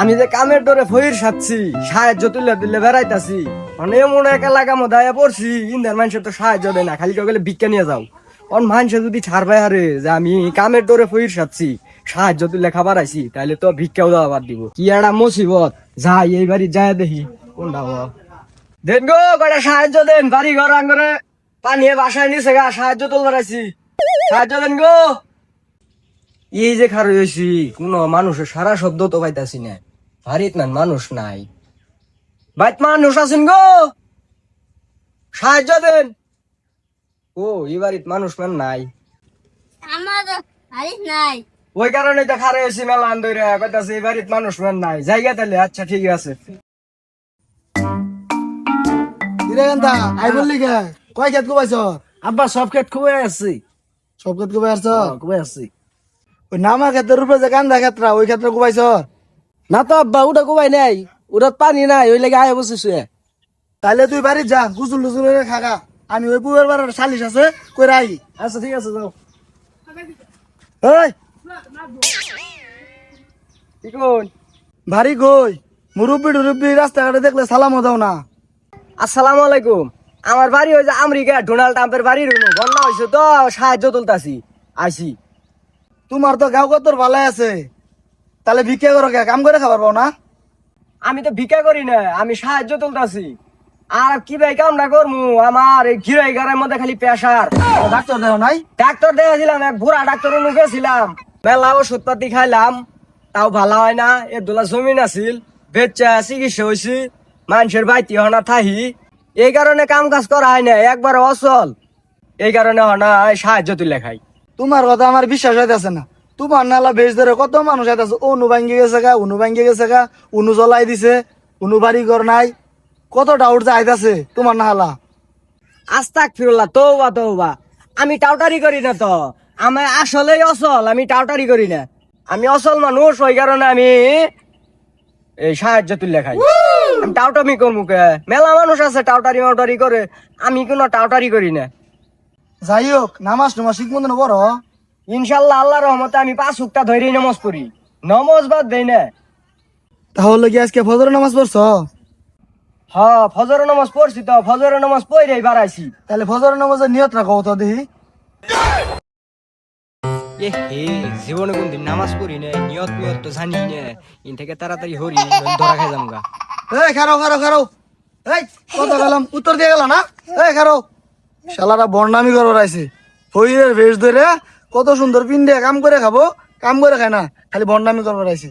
আমি যে কামের ডরে ফইর সাচ্ছি, সাহায্য তুলে দিলে বেড়াইতাছি মানে এমন এক এলাকা মধ্যে পড়ছি ইন্দার মানুষের তো সাহায্য দেয় না, খালি গেলে ভিক্ষা নিয়ে যাও। অন মানুষে যদি ছাড়বে হারে যে আমি কামের ডরে ফইর সাচ্ছি, সাহায্য তুলে খাবার আইছি তাহলে তো ভিক্ষাও দেওয়া বাদ দিব। কি একটা মুসিবত, যাই এই বাড়ি যায় দেখি, কোনটা দেন গো কটা সাহায্য দেন, বাড়ি ঘর আঙ্গরে পানি বাসায় নিচে গা, সাহায্য তুলবার আইছি। সাহায্য দেন গো। এই যে খার হয়েছি কোন মানুষের সারা শব্দ তো পাইতাছি না। ভারিত না মানুষ নাই। বাইত মানুষ আছেন গো। সাহায্য দেন। ও এই বাড়িত মানুষ মান নাই। আমার হারিস নাই। ওই কারণে তো খারে হয়েছি মেলা আন্দরে কইতাছে এই বাড়িত মানুষ মান নাই। জায়গা তাহলে আচ্ছা ঠিক আছে। কেনতা আই বললি কে? কয় খেত কোবাইছ? আব্বা সব খেত খুবই আসছি সব খেত কোবাই আসছ খুবই আসছি ওই নামা ক্ষেতের উপরে যে কান্দা ক্ষেত্রা ওই ক্ষেত্রে কোবাইছ? না তো আব্বা ওটা কুবাই নাই। ওটা পানি নাই ওই লেগে আয় বসেছে তাইলে তুই বাড়ি যা গুসুল টুসুল করে খাগা। আমি ওই পুবের বাড়ার সালিশ আছে কইরা আই। আচ্ছা ঠিক আছে যাও। ওই কি কোন ভারী কই? মুরব্বি টুরব্বি রাস্তাঘাটে দেখলে সালামও দাও না। আসসালামু আলাইকুম। আমার বাড়ি হয়েছে আমেরিকা ডোনাল্ড ট্রাম্পের বাড়ির রুমে। বন্যা হয়েছে তো সাহায্য তুলতাছি। আইসি তোমার তো গাও কত ভালাই আছে। তাহলে ভিক্ষা করো কে? কাম করে খাবার পাও না? আমি তো ভিক্ষা করি না আমি সাহায্য তুলতাছি। আর কি ভাই কাম না করমু? আমার এই ঘিরাই ঘরের মধ্যে খালি প্রেশার ডাক্তার দেও নাই? ডাক্তার দেখাছিলাম এক বুড়া ডাক্তার গেছিলাম। মেলা ওষুধ পাতি খাইলাম তাও ভালো হয় না এ দোলা জমিন আছিল বেচা চিকিৎসা হয়েছি মানুষের বাইতি হনা থাহি। এই কারণে কাম কাজ করা হয় না একবার অচল। এই কারণে হনা সাহায্য তুলে খাই। তোমার কথা আমার বিশ্বাস হইতেছে না। তোমার নালা বেশ ধরে কত মানুষ আইতাছে অনু ভাঙ্গি গেছে গা উনু ভাঙ্গি গেছে গা উনু জ্বলাই দিছে উনু বাড়ি ঘর নাই। কত ডাউট যে আইতাছে তোমার নালা? আস্তাক ফিরুল্লাহ তৌবা তৌবা আমি টাউটারি করি না তো। আমি আসলেই অসল আমি টাউটারি করি না। আমি অসল মানুষ ওই কারণে আমি এই সাহায্য তুলে খাই। আমি টাউটামি করব কে? মেলা মানুষ আছে টাউটারি মাউটারি করে। আমি কোনো টাউটারি করি না। যাই হোক নামাজ টুমাজ শিখ মতো বড় ইনশাল্লাহ আল্লাহ রহমতে আমি পাঁচ হুকটা ধরেই নমজ পড়ি। নমজ বাদ দেই না। তাহলে কি আজকে ফজর নামাজ পড়ছ? হ ফজর নামাজ পড়ছি তো ফজর নামাজ পড়েই বাড়াইছি। তাহলে ফজর নামাজের নিয়ত রাখো তো দেখি। এ হে জীবনে কোনদিন নামাজ পড়ি না নিয়ত নিয়ত তো জানি না। ইন থেকে তাড়াতাড়ি হরি ধরা খাই যাম গা। এই খারো খারো খারো। এই কত গেলাম উত্তর দিয়ে গেল না? এই খারো। শালারা বর্ণামি করবার আইছে ফইরের ভেষ ধরে কত সুন্দর পিন্ডে কাম করে খাব কাম করে খায় না খালি বন্ডামি করবার আইছে।